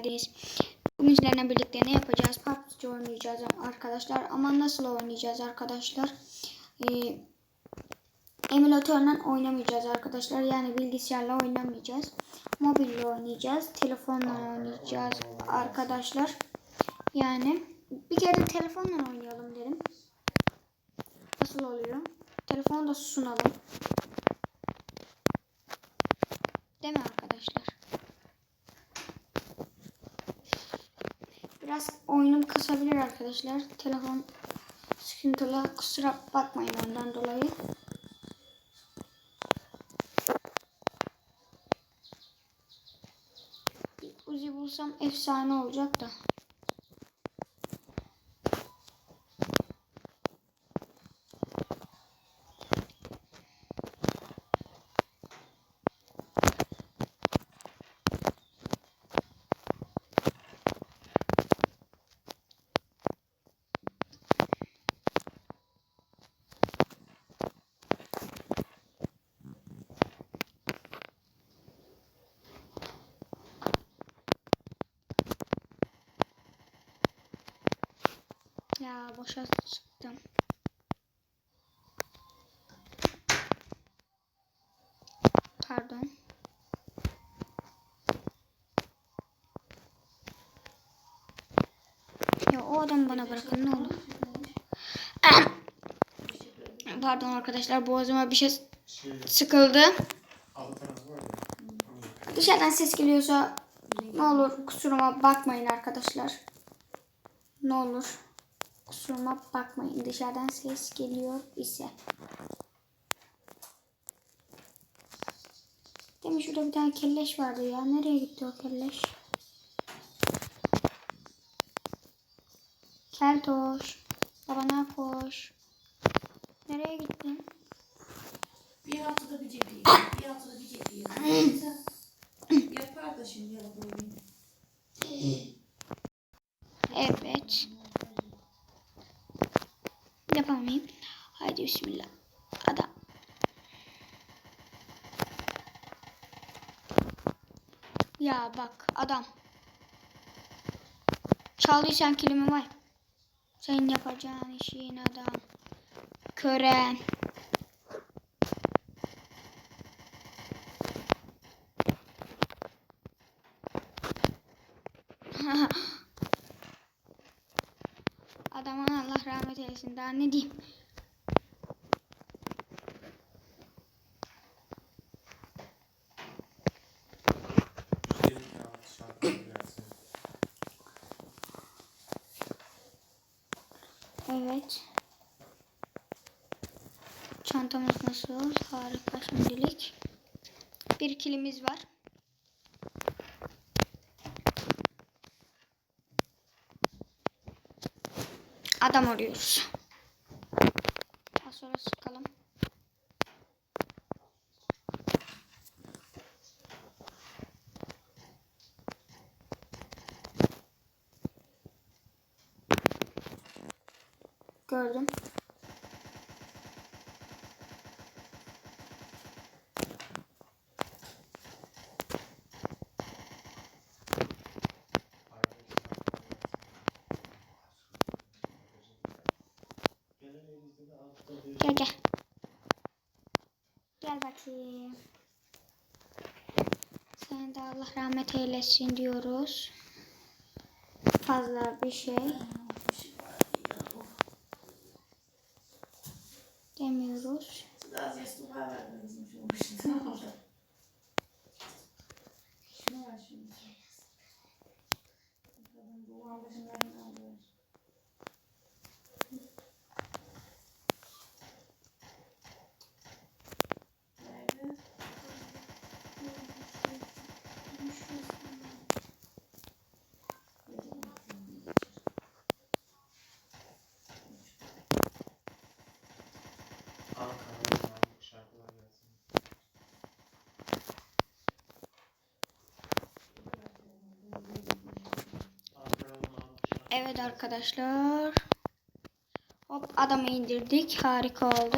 geldiniz. Bugün sizlerle birlikte ne yapacağız? PUBG oynayacağız arkadaşlar. Ama nasıl oynayacağız arkadaşlar? Ee, emülatörle oynamayacağız arkadaşlar. Yani bilgisayarla oynamayacağız. Mobille oynayacağız. Telefonla oynayacağız arkadaşlar. Yani bir kere telefonla oynayalım dedim. Nasıl oluyor? Telefonu da sunalım. Değil mi arkadaşlar? Biraz oyunum kısabilir arkadaşlar. Telefon sıkıntılı. Kusura bakmayın ondan dolayı. Uzi bulsam efsane olacak da. Ya boşa çıktım. Pardon. Ya o adam bana bırakın ne olur. Pardon arkadaşlar boğazıma bir şey sıkıldı. Dışarıdan ses geliyorsa ne olur kusuruma bakmayın arkadaşlar. Ne olur kusuruma bakmayın dışarıdan ses geliyor ise. Demiş şurada bir tane kelleş vardı ya. Nereye gitti o kelleş? Keltoş. Babana koş. Nereye gittin? Bir haftada bir cebi, bir haftada bir cebi. Yapar da şimdi ya böyle. Evet. Yapamayayım. Haydi bismillah. Adam. Ya bak adam. Çaldıysan kilimi var. Sen yapacağın işin adam. Kören. Adama Allah rahmet eylesin. Daha ne diyeyim? Evet. Çantamız nasıl? Harika şimdilik. Bir kilimiz var. Adam arıyoruz. Daha sonra sıkalım. Gördüm. Gel gel. Bakayım. Sen de Allah rahmet eylesin diyoruz. Fazla bir şey demiyoruz. Az yastık var bizim Evet arkadaşlar. Hop adamı indirdik. Harika oldu.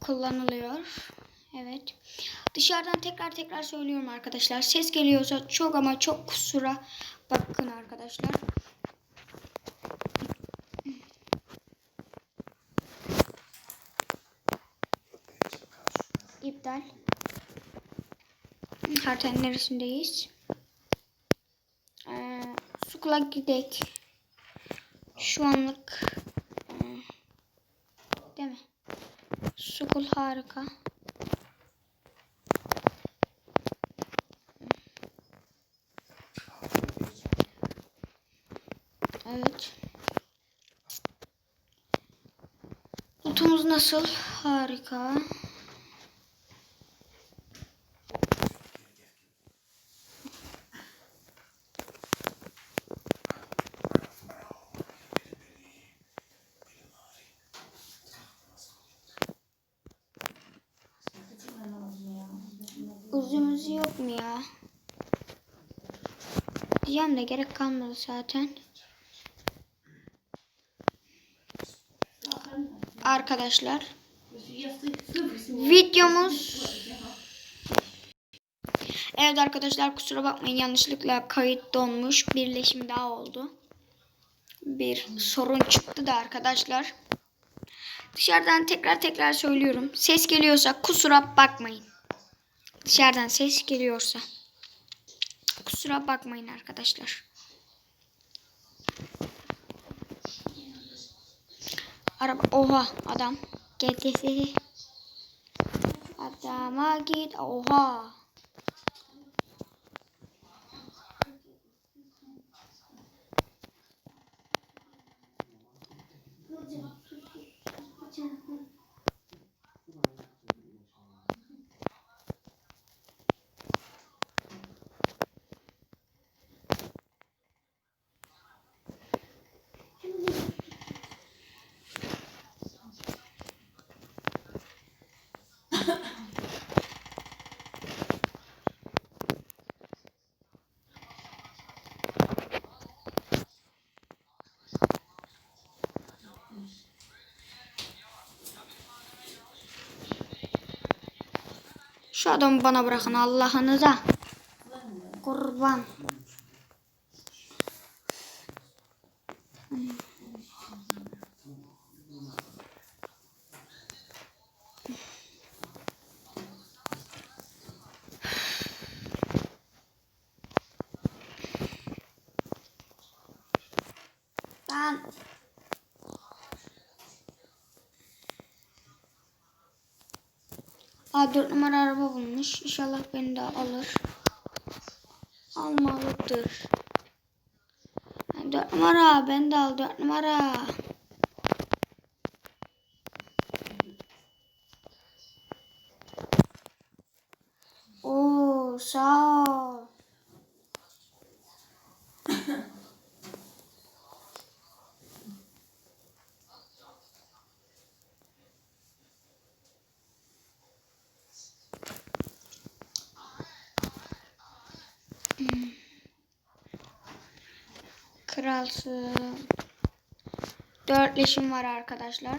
Kullanılıyor. Evet. Dışarıdan tekrar tekrar söylüyorum arkadaşlar. Ses geliyorsa çok ama çok kusura bakın arkadaşlar. İptal. Haritanın neresindeyiz? Sukula gidek. Şu anlık değil mi? Sukul harika. Evet. Notumuz nasıl? Harika. Uzunuz yok mu ya? Diyeceğim de gerek kalmadı zaten. Arkadaşlar videomuz Evet arkadaşlar kusura bakmayın yanlışlıkla kayıt donmuş. Birleşim daha oldu. Bir sorun çıktı da arkadaşlar. Dışarıdan tekrar tekrar söylüyorum. Ses geliyorsa kusura bakmayın. Dışarıdan ses geliyorsa. Kusura bakmayın arkadaşlar. Araba oha adam geldi. Adama git oha. Şu adamı bana bırakın Allah'ınıza. Kurban. Ben Aa, 4 numara araba bulmuş. İnşallah beni de alır. Almalıdır. 4 numara beni de al 4 numara. Oo sağ ol. Kralsın. Dört leşim var arkadaşlar.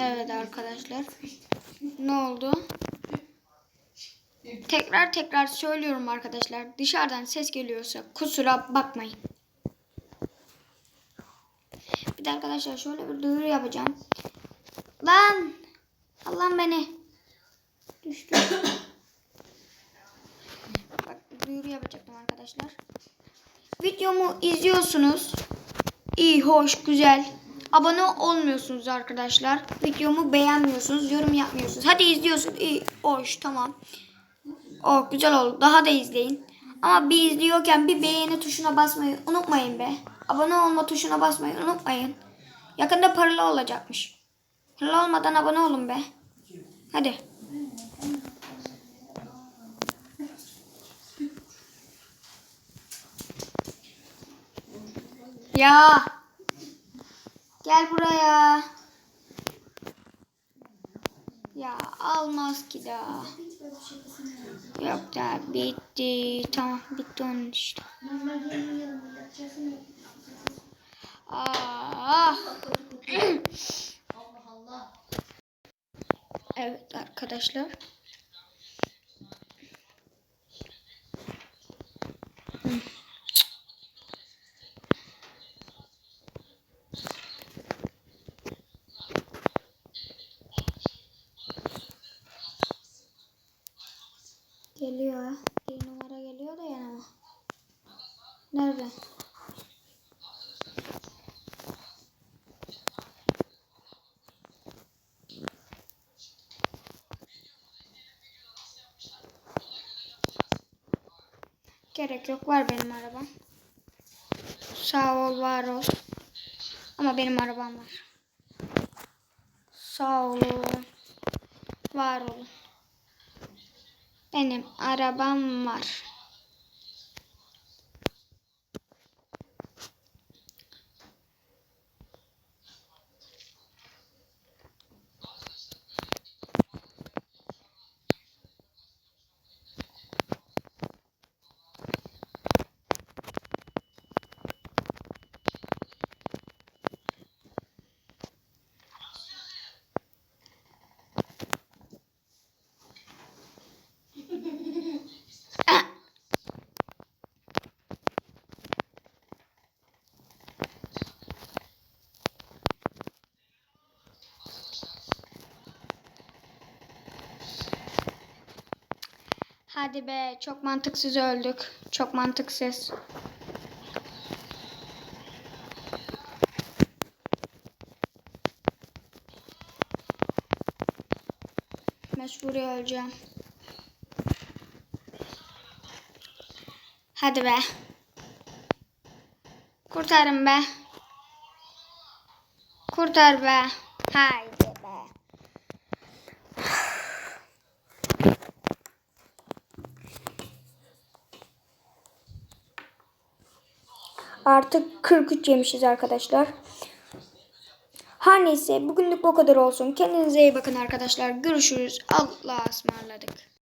Evet arkadaşlar. Ne oldu? Tekrar tekrar söylüyorum arkadaşlar. Dışarıdan ses geliyorsa kusura bakmayın. Bir de arkadaşlar şöyle bir duyuru yapacağım. Lan! Allah'ım beni. Düştü. Bak duyuru yapacaktım arkadaşlar. Videomu izliyorsunuz. İyi, hoş, güzel. Abone olmuyorsunuz arkadaşlar. Videomu beğenmiyorsunuz, yorum yapmıyorsunuz. Hadi izliyorsun. İyi, hoş, tamam. Oh güzel oldu. Daha da izleyin. Ama bir izliyorken bir beğeni tuşuna basmayı unutmayın be. Abone olma tuşuna basmayı unutmayın. Yakında paralı olacakmış. Paralı olmadan abone olun be. Hadi. Ya. Gel buraya. Ya almaz ki daha. Yok da bitti. Tamam bitti onun işte. Ah. Evet arkadaşlar. Geliyor. Bir numara geliyor da yanıma. Nerede? Gerek yok. Var benim arabam. Sağ ol, var ol. Ama benim arabam var. Sağ olun. Var olun. Benim arabam var. Hadi be çok mantıksız öldük. Çok mantıksız. Mecburi öleceğim. Hadi be. Kurtarın be. Kurtar be. Haydi be. Artık 43 yemişiz arkadaşlar. Her neyse bugünlük bu kadar olsun. Kendinize iyi bakın arkadaşlar. Görüşürüz. Allah'a ısmarladık.